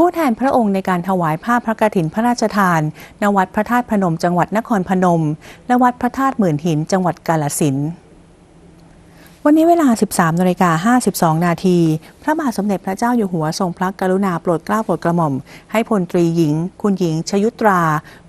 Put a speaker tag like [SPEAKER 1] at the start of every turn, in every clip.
[SPEAKER 1] ผู้แทนพระองค์ในการถวายผ้าพระกฐินพระราชทาน ณ วัดพระธาตุพนม จังหวัดนครพนม และวัดพระธาตุหมื่นหิน จังหวัดกาฬสินธุ์วันนี้เวลา 13นาฬิกา52 นาที พระบาทสมเด็จพระเจ้าอยู่หัวทรงพระกรุณาโปรดเกล้าโปรดกระหม่อม ให้พลตรีหญิง คุณหญิง ชยุตรา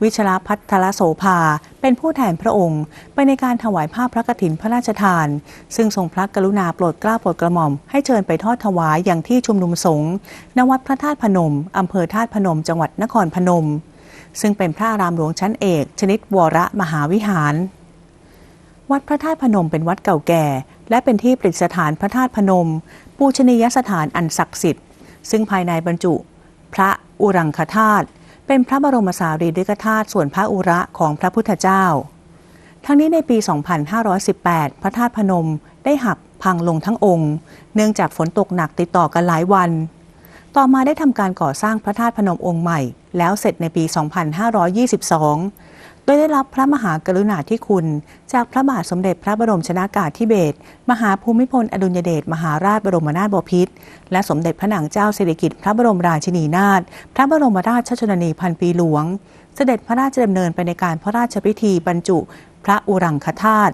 [SPEAKER 1] วิชรพัทรโสภา เป็นผู้แทนพระองค์ ไปในการถวายผ้าพระกฐินพระราชทาน ซึ่งทรงพระกรุณาโปรดเกล้าโปรดกระหม่อม ให้เชิญไปทอดถวายอย่างที่ชุมนุมสงฆ์ณวัดพระธาตุพนมอำเภอธาตุพนม จังหวัดนครพนม ซึ่งเป็นพระอารามหลวงชั้นเอก ชนิดวรมหาวิหาร วัดพระธาตุพนมเป็นวัดเก่าแก่ และเป็นที่ประดิษฐานพระธาตุพนม ปูชนียสถานอันศักดิ์สิทธิ์ ซึ่งภายในบรรจุ พระอุรังคธาตุ เป็นพระบรมสารีริกธาตุส่วนพระอุระของพระพุทธเจ้า ทั้งนี้ในปี 2518 พระธาตุพนมได้หักพังลงทั้งองค์ เนื่องจากฝนตกหนักติดต่อกันหลายวัน ต่อมาได้ทำการก่อสร้างพระธาตุพนมองค์ใหม่ แล้วเสร็จในปี 2522 ดยได้รับพระมหากรุณาธิคุณ จากพระบาทสมเด็จพระบรมชนากาธิเบศรมหาภูมิพลอดุลยเดชมหาราชบรมนาถบพิตรและสมเด็จพระนางเจ้าสิริกิติ์พระบรมราชินีนาถพระบรมราชชนนีพันปีหลวง เสด็จพระราชดำเนินไปในการพระราชพิธีบรรจุ พระอุรังคธาตุ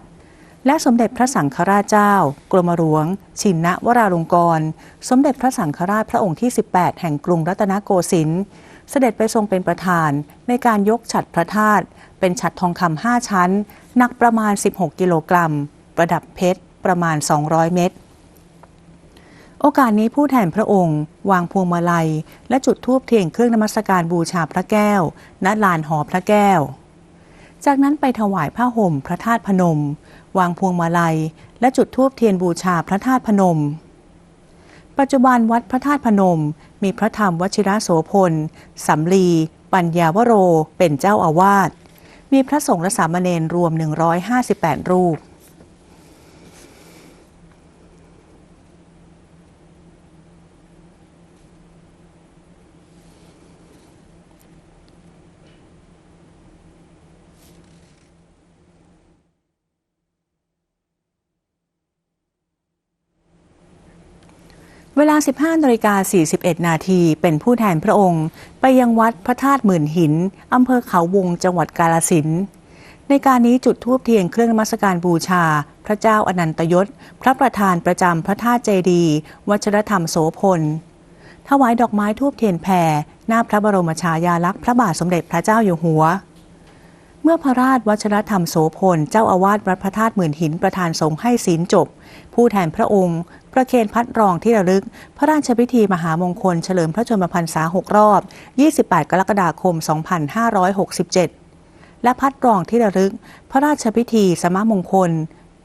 [SPEAKER 1] และสมเด็จพระสังฆราชเจ้า กรมหลวง ชินนวราลงกรณสมเด็จพระสังฆราชพระองค์ที่ 18 แห่งกรุงรัตนโกสินทร์ เสด็จไปทรงเป็นประธานในการยกฉัดพระธาตุเป็นฉัดทองคำ5ชั้น หนักประมาณ 16 กิโลกรัม ประดับเพชรประมาณ 200 เม็ดโอกาสนี้ผู้แทนพระองค์ วางพวงมาลัย และจุดธูปเทียนเครื่องนมัสการบูชาพระแก้ว ณ ลานหอพระแก้ว จากนั้นไปถวายผ้าห่มพระธาตุพนม วางพวงมาลัย และจุดธูปเทียนบูชาพระธาตุพนม ปัจจุบันวัดพระธาตุพนม มีพระธรรมวชิระโสพลสำลี ปัญญาวโร เป็นเจ้าอาวาส มีพระสงฆ์และสามเณรรวม 158 รูป เวลา 15นาฬิกา41 นาทีเป็นผู้แทนพระองค์ ไปยังวัดพระธาตุหมื่นหิน อำเภอเขาวงจังหวัดกาฬสิน ในการนี้จุดธูปเทียนเครื่องนมัสการบูชา พระเจ้าอนันตยศ พระประธานประจำพระธาตุเจดีย์วัชรธรรมโสพล ถวายดอกไม้ทูบเทียนแผ่หน้าพระบรมฉายาลักษณ์พระบาทสมเด็จพระเจ้าอยู่หัว เมื่อพระราชวัชรธรรมโสพล เจ้าอาวาสวัดพระธาตุหมื่นหินประธานสงฆ์ให้ศีลจบ ผู้แทนพระองค์ ประเคนพัดรองที่ระลึก พระราชพิธีมหามงคลเฉลิมพระชนมพรรษา 6 รอบ 28 กรกฎาคม 2567 และพัดรองที่ระลึก พระราชพิธีสมมงคล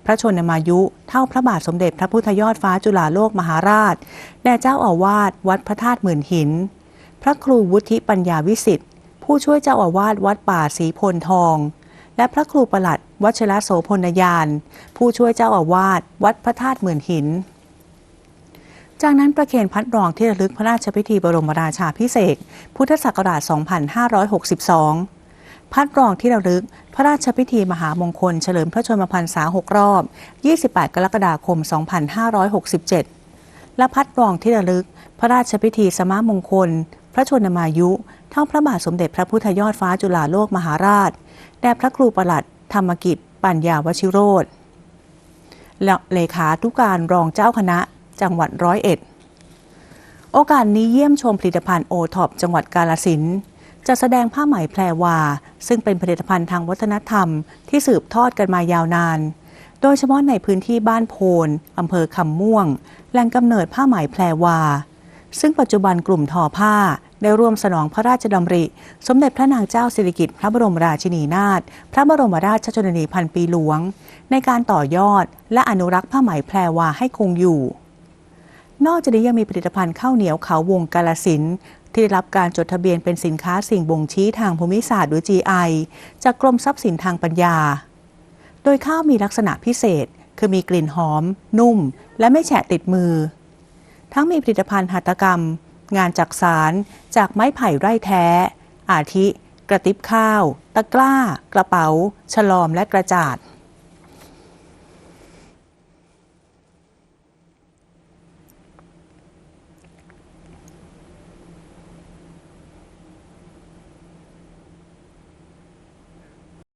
[SPEAKER 1] พระชนมายุ เท่าพระบาทสมเด็จพระพุทธยอดฟ้าจุฬาโลกมหาราช แด่เจ้าอาวาสวัดพระธาตุหมื่นหิน พระครูวุฒิปัญญาวิสิทธิ์ผู้ช่วยเจ้าอาวาสวัดป่าศรีพลทอง และพระครูประหลัด วัชระโสพลยาน ผู้ช่วยเจ้าอาวาสวัดพระธาตุหมื่นหิน จากนั้นประเคนพัดรองที่ระลึกพระราชพิธีบรมราชาพิเศษ พุทธศักราช 2562 พัดรองที่ระลึกพระราชพิธีมหามงคลเฉลิมพระชนมพรรษา 6 รอบ 28 กรกฎาคม 2567 และพัดรองที่ระลึก พระราชพิธีสมมงคล พระชนมายุ เท่าพระบาทสมเด็จพระพุทธยอดฟ้าจุฬาโลกมหาราช แด่พระครูประหลัด ธรรมกิจ ปัญญาวชิโรธและเลขาธุการรองเจ้าคณะ จังหวัดร้อยเอ็ด โอกาสนี้เยี่ยมชมผลิตภัณฑ์โอท็อปจังหวัดกาลสินจะแสดงผ้าไหมแพรวา ซึ่งเป็นผลิตภัณฑ์ทางวัฒนธรรมที่สืบทอดกันมายาวนาน โดยเฉพาะในพื้นที่บ้านโพนอำเภอคำม่วง แหล่งกำเนิดผ้าไหมแพรวา ซึ่งปัจจุบันกลุ่มทอผ้าได้ร่วมสนองพระราชดำริ สมเด็จพระนางเจ้าสิริกิติ์พระบรมราชินีนาถ พระบรมราชชนนีพันปีหลวง ในการต่อยอดและอนุรักษ์ผ้าไหมแพรวาให้คงอยู่ นอกจากนี้ยังมีผลิตภัณฑ์ข้าวเหนียวเขาวงกาลสินที่ได้รับการจดทะเบียนเป็นสินค้าสิ่งบ่งชี้ทางภูมิศาสตร์หรือ GI จากกรมทรัพย์สินทางปัญญา โดยข้าวมีลักษณะพิเศษ คือมีกลิ่นหอม นุ่ม และไม่แฉะติดมือ ทั้งมีผลิตภัณฑ์หัตถกรรม งานจักสาร จากไม้ไผ่ไร่แท้ อาทิ กระติบข้าว ตะกร้า กระเป๋า ฉลอมและกระจาด